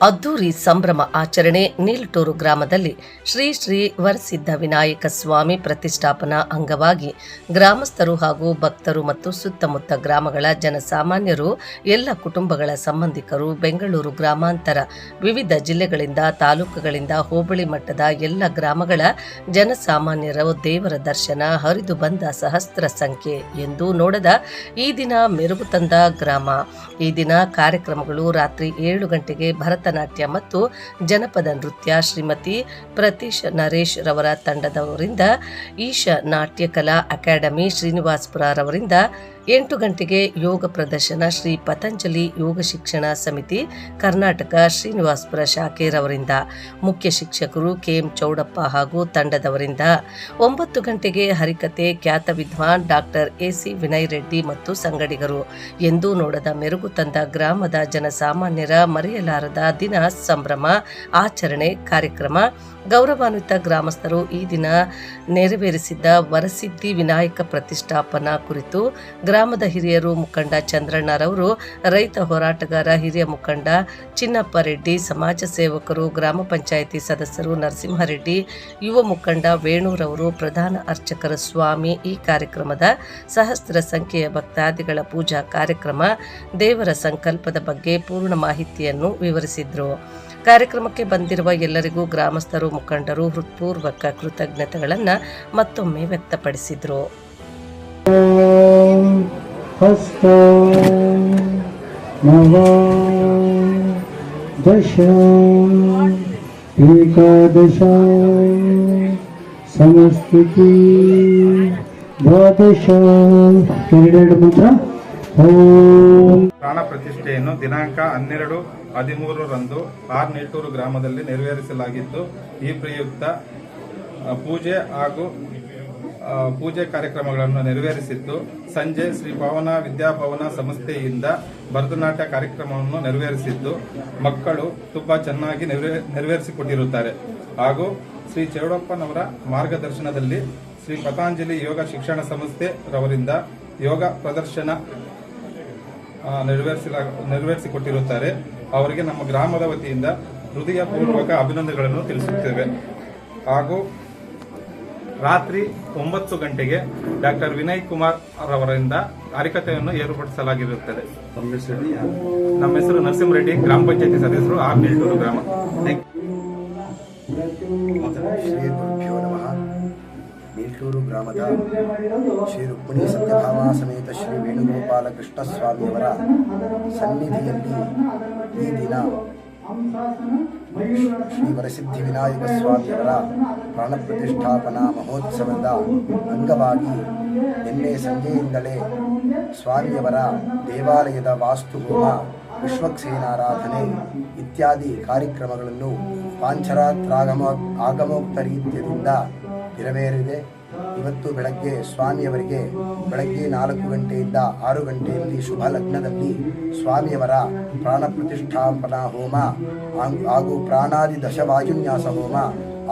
ಅದ್ದೂರಿ ಸಂಭ್ರಮ ಆಚರಣೆ ನೀಲ್ಟೂರು ಗ್ರಾಮದಲ್ಲಿ ಶ್ರೀ ಶ್ರೀ ವರಸಿದ್ಧ ವಿನಾಯಕ ಸ್ವಾಮಿ ಪ್ರತಿಷ್ಠಾಪನಾ ಅಂಗವಾಗಿ ಗ್ರಾಮಸ್ಥರು ಹಾಗೂ ಭಕ್ತರು ಮತ್ತು ಸುತ್ತಮುತ್ತ ಗ್ರಾಮಗಳ ಜನಸಾಮಾನ್ಯರು, ಎಲ್ಲ ಕುಟುಂಬಗಳ ಸಂಬಂಧಿಕರು, ಬೆಂಗಳೂರು ಗ್ರಾಮಾಂತರ, ವಿವಿಧ ಜಿಲ್ಲೆಗಳಿಂದ, ತಾಲೂಕುಗಳಿಂದ ಹೋಬಳಿ ಮಟ್ಟದ ಎಲ್ಲ ಗ್ರಾಮಗಳ ಜನಸಾಮಾನ್ಯರ ದೇವರ ದರ್ಶನ ಹರಿದು ಬಂದ ಸಹಸ್ರ ಸಂಖ್ಯೆ ಎಂದು ನೋಡದ ಈ ದಿನ ಮೆರುಗು ತಂದ ಗ್ರಾಮ. ಈ ದಿನ ಕಾರ್ಯಕ್ರಮಗಳು ರಾತ್ರಿ ಏಳು ಗಂಟೆಗೆ ಭರತನಾಟ್ಯ ಮತ್ತು ಜನಪದ ನೃತ್ಯ ಶ್ರೀಮತಿ ಪ್ರತೀಶ್ ನರೇಶ್ ರವರ ತಂಡದವರಿಂದ ಈಶ ನಾಟ್ಯ ಕಲಾ ಅಕಾಡೆಮಿ ಶ್ರೀನಿವಾಸ್ಪುರ ರವರಿಂದ ಎಂಟು ಗಂಟೆಗೆ ಯೋಗ ಪ್ರದರ್ಶನ, ಶ್ರೀ ಪತಂಜಲಿ ಯೋಗ ಶಿಕ್ಷಣ ಸಮಿತಿ, ಕರ್ನಾಟಕ ಶ್ರೀನಿವಾಸ್ಪುರ ಶಾಖೆರವರಿಂದ. ಮುಖ್ಯ ಶಿಕ್ಷಕರು ಕೆಎಂ ಚೌಡಪ್ಪ ಹಾಗೂ ತಂಡದವರಿಂದ. ಒಂಬತ್ತು ಗಂಟೆಗೆ ಹರಿಕತೆ ಖ್ಯಾತ ವಿದ್ವಾನ್ ಡಾಕ್ಟರ್ ಎಸಿ ವಿನಯ್ ರೆಡ್ಡಿ ಮತ್ತು ಸಂಗಡಿಗರು. ಎಂದೂ ನೋಡದ ಮೆರುಗು ತಂದ ಗ್ರಾಮದ ಜನಸಾಮಾನ್ಯರ ಮರೆಯಲಾರದ ದಿನ ಸಂಭ್ರಮ, ಆಚರಣೆ, ಕಾರ್ಯಕ್ರಮ ಗೌರವಾನ್ವಿತ ಗ್ರಾಮಸ್ಥರು ಈ ದಿನ ನೆರವೇರಿಸಿದ್ದ ವರಸಿದ್ಧಿ ವಿನಾಯಕ ಪ್ರತಿಷ್ಠಾಪನಾ ಕುರಿತು ಗ್ರಾಮದ ಹಿರಿಯರು ಮುಖಂಡ ಚಂದ್ರಣ್ಣರವರು, ರೈತ ಹೋರಾಟಗಾರ ಹಿರಿಯ ಮುಖಂಡ ಚಿನ್ನಪ್ಪ ರೆಡ್ಡಿ ಸಮಾಜ ಸೇವಕರು, ಗ್ರಾಮ ಪಂಚಾಯಿತಿ ಸದಸ್ಯರು ನರಸಿಂಹರೆಡ್ಡಿ, ಯುವ ಮುಖಂಡ ವೇಣೂರವರು, ಪ್ರಧಾನ ಅರ್ಚಕರ ಸ್ವಾಮಿ ಈ ಕಾರ್ಯಕ್ರಮದ ಸಹಸ್ರ ಸಂಖ್ಯೆಯ ಭಕ್ತಾದಿಗಳ ಪೂಜಾ ಕಾರ್ಯಕ್ರಮ ದೇವರ ಸಂಕಲ್ಪದ ಬಗ್ಗೆ ಪೂರ್ಣ ಮಾಹಿತಿಯನ್ನು ವಿವರಿಸಿದ್ರು. ಕಾರ್ಯಕ್ರಮಕ್ಕೆ ಬಂದಿರುವ ಎಲ್ಲರಿಗೂ ಗ್ರಾಮಸ್ಥರು ಮುಖಂಡರು ಹೃತ್ಪೂರ್ವಕ ಕೃತಜ್ಞತೆಗಳನ್ನು ಮತ್ತೊಮ್ಮೆ ವ್ಯಕ್ತಪಡಿಸಿದರು. ಓಂ ಪ್ರಾಣ ಪ್ರತಿಷ್ಠೆಯನ್ನು ದಿನಾಂಕ ಹನ್ನೆರಡು ಹದಿಮೂರರಂದು ಆರ್ ನೆಟ್ಟೂರು ಗ್ರಾಮದಲ್ಲಿ ನೆರವೇರಿಸಲಾಗಿದ್ದು, ಈ ಪ್ರಯುಕ್ತ ಪೂಜೆ ಹಾಗೂ ಪೂಜೆ ಕಾರ್ಯಕ್ರಮಗಳನ್ನು ನೆರವೇರಿಸಿದ್ದು, ಸಂಜೆ ಶ್ರೀ ಭವನ ವಿದ್ಯಾಭವನ ಸಂಸ್ಥೆಯಿಂದ ಭರತನಾಟ್ಯ ಕಾರ್ಯಕ್ರಮವನ್ನು ನೆರವೇರಿಸಿದ್ದು, ಮಕ್ಕಳು ತುಂಬಾ ಚೆನ್ನಾಗಿ ನೆರವೇ- ನೆರವೇರಿಸಿಕೊಟ್ಟಿರುತ್ತಾರೆ. ಹಾಗೂ ಶ್ರೀ ಚೌಡಪ್ಪನವರ ಮಾರ್ಗದರ್ಶನದಲ್ಲಿ ಶ್ರೀ ಪತಾಂಜಲಿ ಯೋಗ ಶಿಕ್ಷಣ ಸಂಸ್ಥೆ ರವರಿಂದ ಯೋಗ ಪ್ರದರ್ಶನ ನೆರವೇರಿಸಲಾ, ನೆರವೇರಿಸಿಕೊಟ್ಟಿರುತ್ತಾರೆ. ಅವರಿಗೆ ನಮ್ಮ ಗ್ರಾಮದ ವತಿಯಿಂದ ಹೃದಯಪೂರ್ವಕ ಅಭಿನಂದನೆಗಳನ್ನು ತಿಳಿಸುತ್ತೇವೆ. ಹಾಗೂ ರಾತ್ರಿ ಒಂಬತ್ತು ಗಂಟೆಗೆ ಡಾಕ್ಟರ್ ವಿನಯ್ ಕುಮಾರ್ ಅವರಿಂದ ಅರಿಕತೆಯನ್ನು ಏರ್ಪಡಿಸಲಾಗಿರುತ್ತದೆ. ನಮ್ಮ ಹೆಸರು ನರಸಿಂಹರೆಡ್ಡಿ ಗ್ರಾಮ ಪಂಚಾಯತಿ ಸದಸ್ಯರು ಆರ್ ನಿಲ್ಟೂರು ಗ್ರಾಮ. ನೀಲ್ಟೂರು ಗ್ರಾಮದ ಶ್ರೀ ರುಕ್ಮಿಣಿ ಸತ್ಯಭಾಮ ಸಮೇತ ಶ್ರೀ ವೇಣುಗೋಪಾಲ ಕೃಷ್ಣಸ್ವಾಮಿಯವರ ಸನ್ನಿಧಿಯಲ್ಲಿ ಈ ದಿನ ಶ್ರೀ ವರಸಿದ್ಧಿ ವಿನಾಯಕ ಸ್ವಾಮಿಯವರ ಪ್ರಾಣ ಪ್ರತಿಷ್ಠಾಪನಾ ಮಹೋತ್ಸವದ ಅಂಗವಾಗಿ ನಿನ್ನೆ ಸಂಜೆಯಿಂದಲೇ ಸ್ವಾಮಿಯವರ ದೇವಾಲಯದ ವಾಸ್ತುಹೋಮ ವಿಶ್ವಕ್ಸೇನಾರಾಧನೆ ಇತ್ಯಾದಿ ಕಾರ್ಯಕ್ರಮಗಳನ್ನು ಪಾಂಚರಾತ್ರಾಗಮ ಆಗಮೋಕ್ತ ರೀತ್ಯದಿಂದ ನೆರವೇರಿದೆ ಇವತ್ತು ಬೆಳಗ್ಗೆ ಸ್ವಾಮಿಯವರಿಗೆ ಬೆಳಗ್ಗೆ ನಾಲ್ಕು ಗಂಟೆಯಿಂದ ಆರು ಗಂಟೆಯಲ್ಲಿ ಶುಭ ಲಗ್ನದಲ್ಲಿ ಸ್ವಾಮಿಯವರ ಪ್ರಾಣ ಪ್ರತಿಷ್ಠಾಪನಾ ಹೋಮ, ಹಾಗ್- ಪ್ರಾಣಾದಿ ದಶವಾಯುನ್ಯಾಸ ಹೋಮ,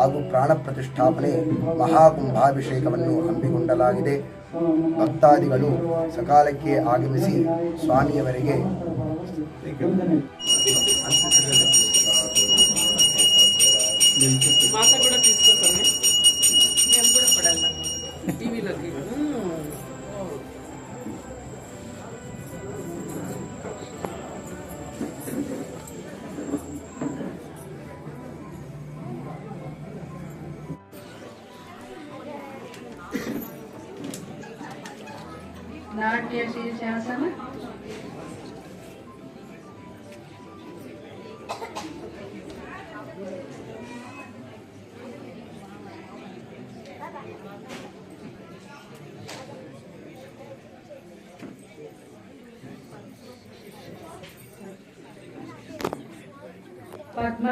ಹಾಗೂ ಪ್ರಾಣ ಪ್ರತಿಷ್ಠಾಪನೆ ಮಹಾಕುಂಭಾಭಿಷೇಕವನ್ನು ಹಮ್ಮಿಕೊಂಡಲಾಗಿದೆ. ಭಕ್ತಾದಿಗಳು ಸಕಾಲಕ್ಕೆ ಆಗಮಿಸಿ ಸ್ವಾಮಿಯವರಿಗೆ ಪದ್ಮ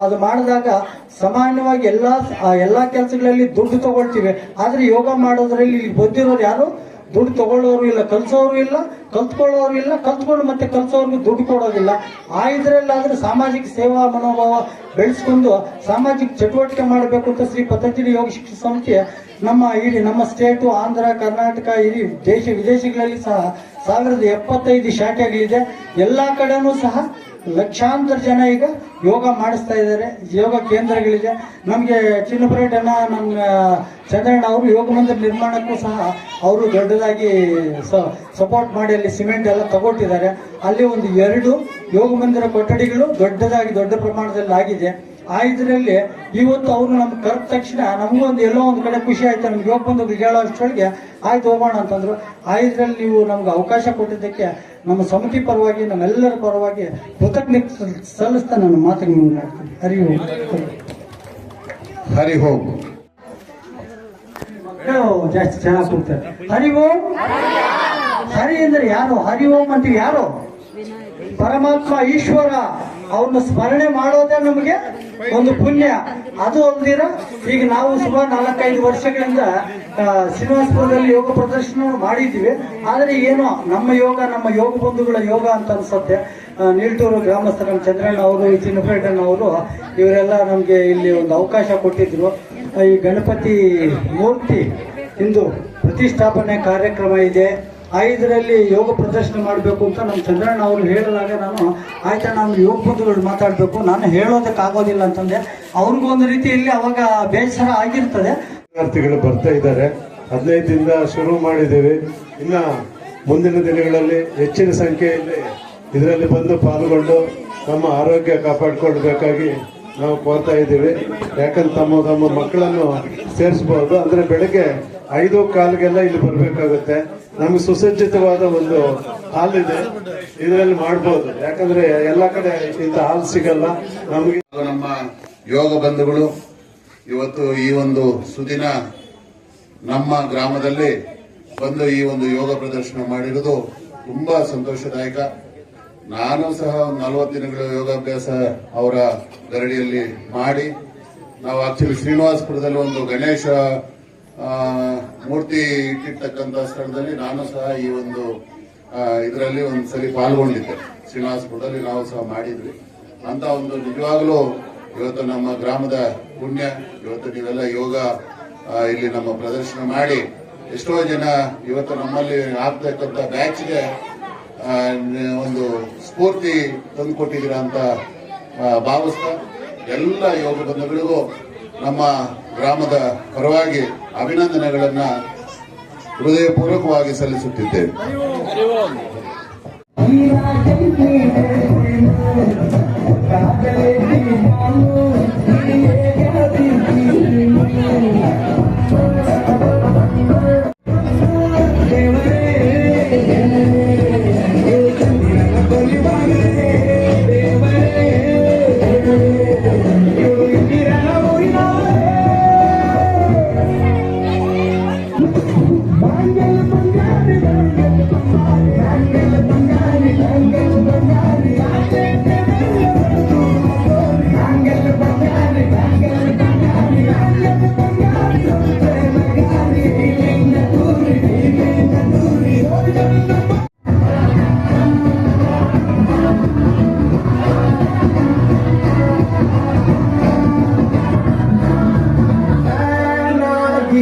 ಅದು ಮಾಡಿದಾಗ ಸಾಮಾನ್ಯವಾಗಿ ಎಲ್ಲಾ ಎಲ್ಲಾ ಕೆಲಸಗಳಲ್ಲಿ ದುಡ್ಡು ತಗೊಳ್ತೀವಿ. ಆದ್ರೆ ಯೋಗ ಮಾಡೋದ್ರಲ್ಲಿ ಇಲ್ಲಿ ಬಂದಿರೋರು ಯಾರು? ದುಡ್ಡು ತಗೊಳ್ಳೋರು ಇಲ್ಲ, ಕಲ್ಸೋರು ಇಲ್ಲ, ಕಲ್ತ್ಕೊಳ್ಳೋರು ಇಲ್ಲ, ಕಲ್ತ್ಕೊಂಡು ಮತ್ತೆ ಕಲ್ಸೋರ್ಗು ದುಡ್ಡು ಕೊಡೋದಿಲ್ಲ. ಆ ಇದ್ರಲ್ಲಾದ್ರೆ ಸಾಮಾಜಿಕ ಸೇವಾ ಮನೋಭಾವ ಬೆಳೆಸ್ಕೊಂಡು ಸಾಮಾಜಿಕ ಚಟುವಟಿಕೆ ಮಾಡಬೇಕು ಅಂತ ಶ್ರೀ ಪತಂಜಲಿ ಯೋಗ ಶಿಕ್ಷಣ ಸಂಸ್ಥೆ ನಮ್ಮ ಇಡೀ ನಮ್ಮ ಸ್ಟೇಟು ಆಂಧ್ರ, ಕರ್ನಾಟಕ ಇಡೀ ದೇಶ ವಿದೇಶಗಳಲ್ಲಿ ಸಹ ಸಾವಿರದ ಎಪ್ಪತ್ತೈದು ಶಾಖೆಗಳಿದೆ. ಎಲ್ಲಾ ಕಡೆನೂ ಸಹ ಲಕ್ಷಾಂತರ ಜನ ಈಗ ಯೋಗ ಮಾಡಿಸ್ತಾ ಇದ್ದಾರೆ, ಯೋಗ ಕೇಂದ್ರಗಳಿದೆ ನಮಗೆ ಚಿನ್ನಪರೇಟನ ನಮ್ಮ ಚಂದ್ರಣ್ಣ ಅವರು ಯೋಗ ಮಂದಿರ ನಿರ್ಮಾಣಕ್ಕೂ ಸಹ ಅವರು ದೊಡ್ಡದಾಗಿ ಸಪೋರ್ಟ್ ಮಾಡಿ ಅಲ್ಲಿ ಸಿಮೆಂಟ್ ಎಲ್ಲ ತಗೊಟ್ಟಿದ್ದಾರೆ. ಅಲ್ಲಿ ಒಂದು ಎರಡು ಯೋಗ ಮಂದಿರ ಕೊಠಡಿಗಳು ದೊಡ್ಡದಾಗಿ ದೊಡ್ಡ ಪ್ರಮಾಣದಲ್ಲಿ ಆಗಿದೆ. ಆ ಇದರಲ್ಲಿ ಇವತ್ತು ಅವರು ನಮ್ಗೆ ಕರೆದ ತಕ್ಷಣ ನಮಗೂ ಒಂದು ಎಲ್ಲೋ ಒಂದು ಕಡೆ ಖುಷಿ ಆಯ್ತು. ನಮ್ಗೆ ಯೋಗ ಬಂದು ಹೇಳೋ ಅಷ್ಟೊಳಗೆ ಆಯ್ತು ಹೋಗೋಣ ಅಂತಂದ್ರು. ಆ ಇದ್ರಲ್ಲಿ ನೀವು ನಮ್ಗೆ ಅವಕಾಶ ಕೊಟ್ಟಿದ್ದಕ್ಕೆ ನಮ್ಮ ಸಮಿತಿ ಪರವಾಗಿ ನಮ್ಮೆಲ್ಲರ ಪರವಾಗಿ ಕೃತಜ್ಞತೆ ಸಲ್ಲಿಸ್ತಾ ನನ್ನ ಮಾತಿಗೆ ಮುಂದಾಗ್ತೀನಿ. ಹರಿ ಓಂ. ಹರಿ ಹೋಮ್ ಮಕ್ಕಳು ಜಾಸ್ತಿ ಚೆನ್ನಾಗಿ ಕೊಡ್ತಾರೆ ಹರಿ ಓಂ. ಹರಿ ಅಂದ್ರೆ ಯಾರು? ಹರಿ ಓಂ ಅಂತ ಯಾರು? ಪರಮಾತ್ಮ ಈಶ್ವರ. ಅವನ್ನ ಸ್ಮರಣೆ ಮಾಡೋದೇ ನಮಗೆ ಒಂದು ಪುಣ್ಯ. ಅದು ಅಲ್ದಿರ, ಈಗ ನಾವು ಸುಮಾರು ನಾಲ್ಕೈದು ವರ್ಷಗಳಿಂದ ಶ್ರೀನಿವಾಸಪುರದಲ್ಲಿ ಯೋಗ ಪ್ರದರ್ಶನ ಮಾಡಿದ್ದೀವಿ. ಆದರೆ ಏನೋ, ನಮ್ಮ ಯೋಗ ನಮ್ಮ ಯೋಗ ಬಂಧುಗಳ ಯೋಗ ಅಂತ ಅನ್ಸುತ್ತೆ. ನೀಲ್ತೂರು ಗ್ರಾಮಸ್ಥರ ಚಂದ್ರಣ್ಣ ಅವರು ಚಿನ್ನಪೇಟಣ್ಣ ಅವರು, ಇವರೆಲ್ಲ ನಮಗೆ ಇಲ್ಲಿ ಒಂದು ಅವಕಾಶ ಕೊಟ್ಟಿದ್ರು. ಈ ಗಣಪತಿ ಮೂರ್ತಿ ಇಂದು ಪ್ರತಿಷ್ಠಾಪನೆ ಕಾರ್ಯಕ್ರಮ ಇದೆ. ಐದರಲ್ಲಿ ಯೋಗ ಪ್ರದರ್ಶನ ಮಾಡಬೇಕು ಅಂತ ನಮ್ಮ ಚಂದ್ರಣ್ಣ ಅವರು ಹೇಳಿದಾಗ ನಾನು, ಆಯ್ತಾ, ನಾನು ಯೋಗ ಬಂಧುಗಳು ಮಾತಾಡಬೇಕು. ನಾನು ಹೇಳೋದಕ್ಕಾಗೋದಿಲ್ಲ ಅಂತಂದೆ. ಅವ್ರಿಗೂ ಒಂದು ರೀತಿಯಲ್ಲಿ ಅವಾಗ ಬೇಸರ ಆಗಿರ್ತದೆ. ವಿದ್ಯಾರ್ಥಿಗಳು ಬರ್ತಾ ಇದ್ದಾರೆ. ಹದಿನೈದಿಂದ ಶುರು ಮಾಡಿದ್ದೀವಿ. ಇನ್ನ ಮುಂದಿನ ದಿನಗಳಲ್ಲಿ ಹೆಚ್ಚಿನ ಸಂಖ್ಯೆಯಲ್ಲಿ ಇದರಲ್ಲಿ ಬಂದು ಪಾಲ್ಗೊಂಡು ನಮ್ಮ ಆರೋಗ್ಯ ಕಾಪಾಡಿಕೊಳ್ಬೇಕಾಗಿ ನಾವು ಕೋರ್ತಾ ಇದ್ದೀವಿ. ಯಾಕಂದ್ರೆ ತಮ್ಮ ತಮ್ಮ ಮಕ್ಕಳನ್ನು ಸೇರಿಸಬಹುದು ಅಂದ್ರೆ ಬೆಳಗ್ಗೆ ಐದು ಕಾಲಿಗೆಲ್ಲ ಇಲ್ಲಿ ಬರಬೇಕಾಗುತ್ತೆ. ನಮ್ಗೆ ಸುಸಜ್ಜಿತವಾದ ಒಂದು ಹಾಲ್ ಇದೆ. ಇದರಲ್ಲಿ ಮಾಡಬಹುದು ಯಾಕಂದ್ರೆ ಎಲ್ಲ ಕಡೆ ಇಂಥ ಹಾಲ್ ಸಿಗಲ್ಲ. ನಮಗೆ ನಮ್ಮ ಯೋಗ ಬಂಧುಗಳು, ಇವತ್ತು ಈ ಒಂದು ಸುದಿನ ನಮ್ಮ ಗ್ರಾಮದಲ್ಲಿ ಬಂದು ಈ ಒಂದು ಯೋಗ ಪ್ರದರ್ಶನ ಮಾಡಿರುವುದು ತುಂಬಾ ಸಂತೋಷದಾಯಕ. ನಾನು ಸಹ ನಲವತ್ತು ದಿನಗಳ ಯೋಗಾಭ್ಯಾಸ ಅವರ ಗರಡಿಯಲ್ಲಿ ಮಾಡಿ. ನಾವು ಆಕ್ಚುಲಿ ಶ್ರೀನಿವಾಸಪುರದಲ್ಲಿ ಒಂದು ಗಣೇಶ ಮೂರ್ತಿ ಇಟ್ಟಿರ್ತಕ್ಕಂಥ ಸ್ಥಳದಲ್ಲಿ ನಾನು ಸಹ ಈ ಒಂದು ಇದರಲ್ಲಿ ಒಂದು ಸರಿ ಪಾಲ್ಗೊಂಡಿದ್ದೆ. ಶ್ರೀನಿವಾಸಪುರದಲ್ಲಿ ನಾವು ಸಹ ಮಾಡಿದ್ವಿ. ಅಂತ ಒಂದು ನಿಜವಾಗ್ಲೂ ಇವತ್ತು ನಮ್ಮ ಗ್ರಾಮದ ಪುಣ್ಯ. ಇವತ್ತು ನೀವೆಲ್ಲ ಯೋಗ ಇಲ್ಲಿ ನಮ್ಮ ಪ್ರದರ್ಶನ ಮಾಡಿ ಎಷ್ಟೋ ಜನ ಇವತ್ತು ನಮ್ಮಲ್ಲಿ ಆಗ್ತಕ್ಕಂಥ ಬ್ಯಾಚ್ಗೆ ಒಂದು ಸ್ಫೂರ್ತಿ ತಂದುಕೊಟ್ಟಿದ್ದೀರಾ ಅಂತ ಭಾವಿಸ್ತಾ ಎಲ್ಲ ಯೋಗ ಬಂಧುಗಳಿಗೂ ನಮ್ಮ ಗ್ರಾಮದ ಪರವಾಗಿ ಅಭಿನಂದನೆಗಳನ್ನ ಹೃದಯಪೂರ್ವಕವಾಗಿ ಸಲ್ಲಿಸುತ್ತಿದ್ದೇವೆ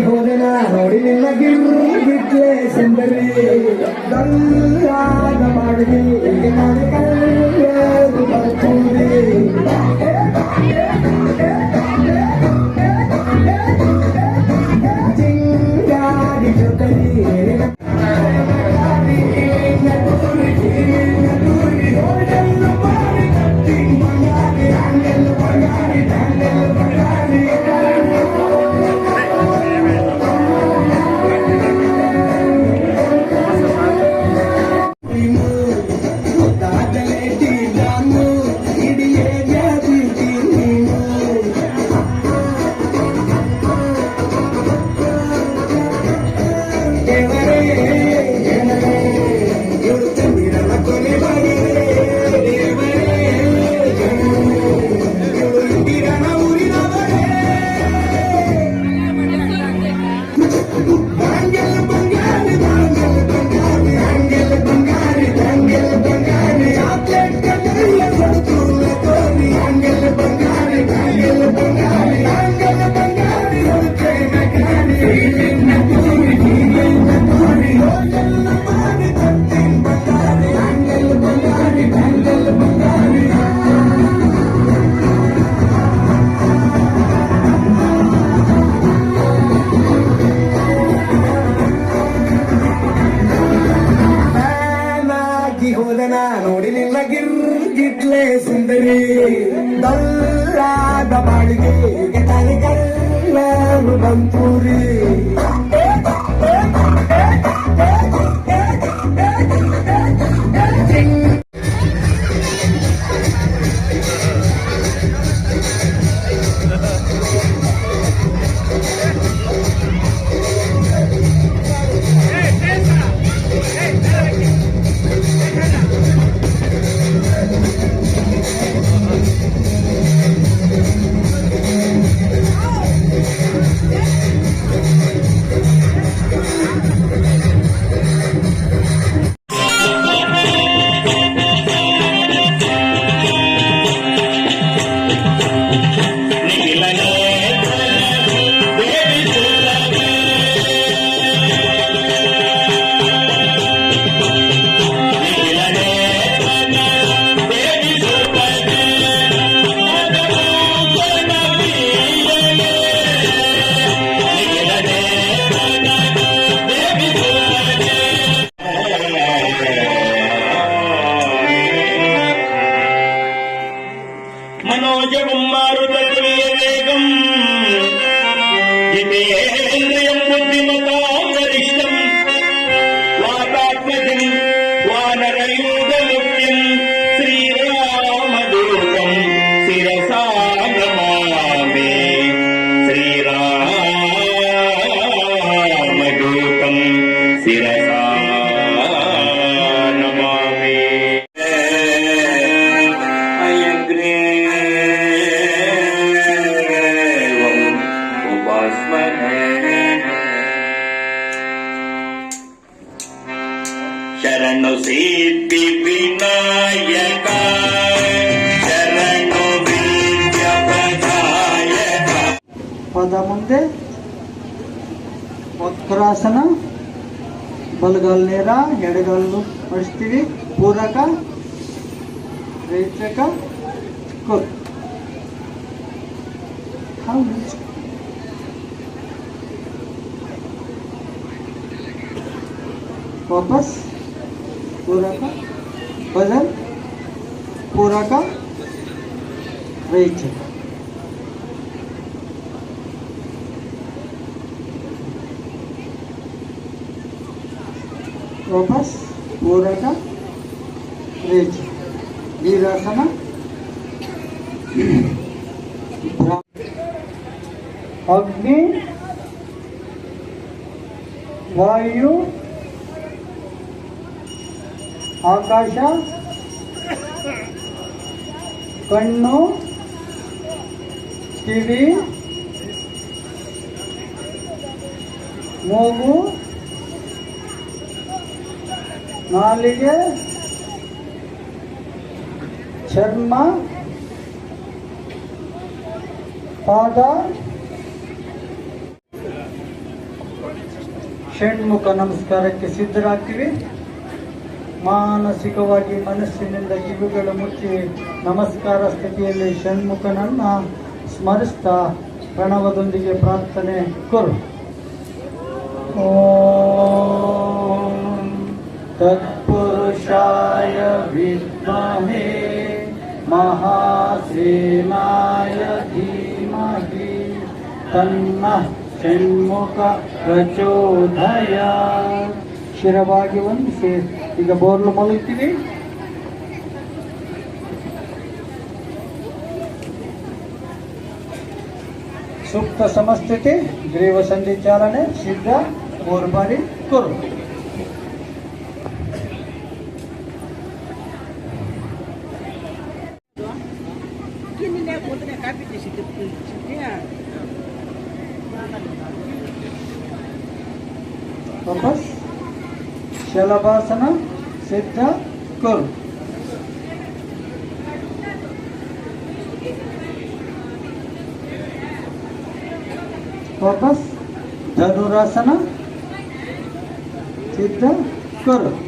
ಹೋದೆನ ನೋಡಿ ನಿನ್ನ ಗಿರ್ಗಿಟ್ಲೆ ಸುಂದರಿ. ಗಂಗಾದ ಮಾಡಿದಿ ನಾನು ಮಾಡಿ ബുദ്ധിമേന്ദ്രിയം ബുദ്ധിമതാ उपास्महे शरणु सिद्धि विनायक शरणु विद्य प्रदायक ಪದ ಮುಂದೆ ವಕ್ರಾಸನ ಬಲಗಾಲ್ ನೇರ ಎಡಗಾಲು ಮಡಿಸ್ತೀವಿ ಪೂರಕ वापस पूरा का वज़न पूरा का वेट। वापस पूरा का वेट। दीर्घासन अग्नि वायु ಆಕಾಶ ಕಣ್ಣು ಕಿವಿ ಮೂಗು ನಾಲಿಗೆ ಚರ್ಮ ಪಾದ ಷಣ್ಮುಖ ನಮಸ್ಕಾರಕ್ಕೆ ಸಿದ್ಧರಾಗ್ತೀವಿ. ಮಾನಸಿಕವಾಗಿ ಮನಸ್ಸಿನಿಂದ ಇವುಗಳ ಮುಚ್ಚಿ ನಮಸ್ಕಾರ ಸ್ಥಿತಿಯಲ್ಲಿ ಷಣ್ಮುಖನನ್ನ ಸ್ಮರಿಸ್ತಾ ಪ್ರಣವದೊಂದಿಗೆ ಪ್ರಾರ್ಥನೆ ಕೊರು. ತತ್ಪುರುಷಾಯ ವಿದ್ಮಹೇ ಮಹಾಸೇನಾಯ ಧೀಮಹಿ ತನ್ನ ಷಣ್ಮುಖ ಪ್ರಚೋದಯ ಶಿರವಾಗಿ ವಂದಿಸಿ ಈಗ ಬೋರ್ಲು ಮಲಗ್ತೀವಿ ಸೂಕ್ತ ಸಮಸ್ಥಿತಿ ಗ್ರೀವ ಸಂಧಿ ಚಾಲನೆ ಸಿದ್ಧ ಮೂರು ಬಾರಿ ಕೊರು ವಾಪಸ್ శలభాసన సిద్ధ కొరు. ధనురాసన సిద్ధ కొరు.